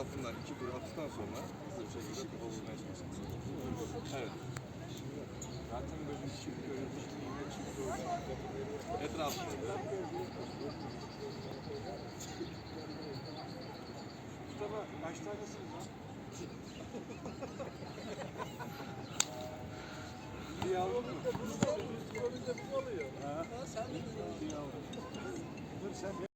etrafından iki tur attıktan sonra hızlı bir şekilde topa vurmaya çalışacaksınız. Evet. Zaten gözün çift görüyormuş, yine çift görüyormuş. Etrafında. Mustafa kaç tanesiniz lan? Bir yavrum mu? Bir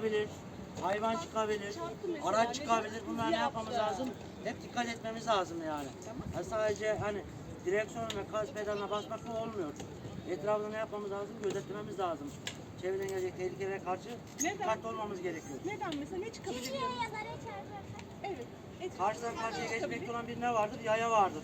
çıkabilir, hayvan çıkabilir, araç çıkabilir. Bunlar ne yapmamız lazım? Hep dikkat etmemiz lazım yani. Ha sadece hani direksiyon ve gaz pedalına basmakla olmuyor. Etrafında ne yapmamız lazım? Gözetlememiz lazım. Çevreden gelecek tehlikelere karşı dikkatli olmamız gerekiyor. Neden mesela ne çıkabilir? Evet. Et- Karşıdan karşıya geçmekte olan bir ne vardır? Yaya vardır.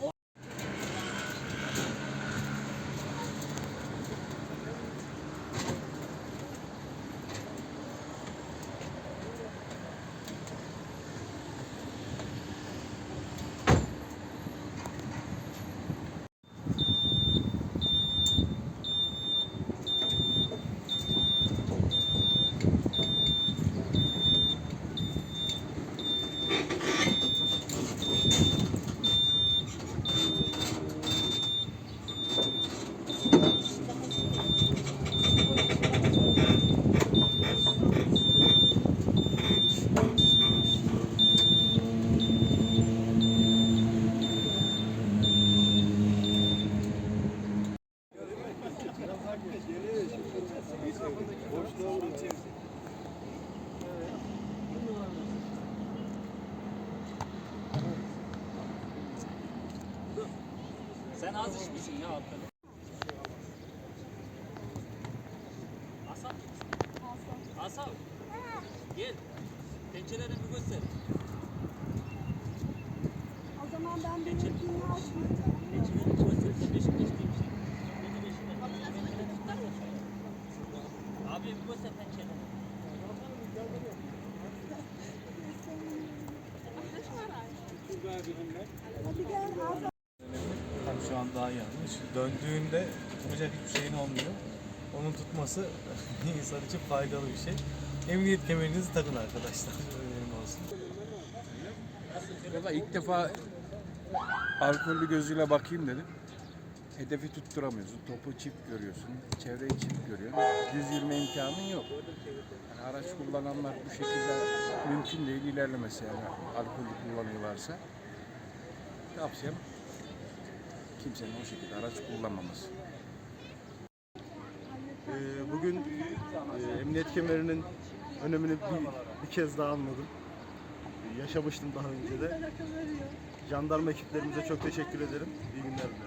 Sen az içmişsin ya Hakan. Hasan. Hasan. Gel. Pençelerini bir göster. O zaman ben benimkini açmayacağım. Pençelerini bir göster. Sen Beşiktaş demişsin. Beni Beşiktaş. Pençelerini tutar mı? Abi bir göster pençelerini. Hadi gel al. Tam şu an daha yanlış. Döndüğünde tutmayacak hiçbir şeyin olmuyor. Onun tutması insan için faydalı bir şey. Emniyet kemerinizi takın arkadaşlar. Önemli olsun. Valla ilk defa alkollü gözüyle bakayım dedim. Hedefi tutturamıyorsun. Topu çift görüyorsun. Çevreyi çift görüyorsun. Düz yürüme imkanın yok. Yani araç kullananlar bu şekilde mümkün değil ilerlemesi yani alkollü kullanıyorlarsa. Tavsiyem kimsenin o şekilde araç kullanmaması. Ee, Bugün e, emniyet kemerinin önemini bir, bir kez daha anladım. Yaşamıştım daha önce de. Jandarma ekiplerimize çok teşekkür ederim. İyi günler dilerim.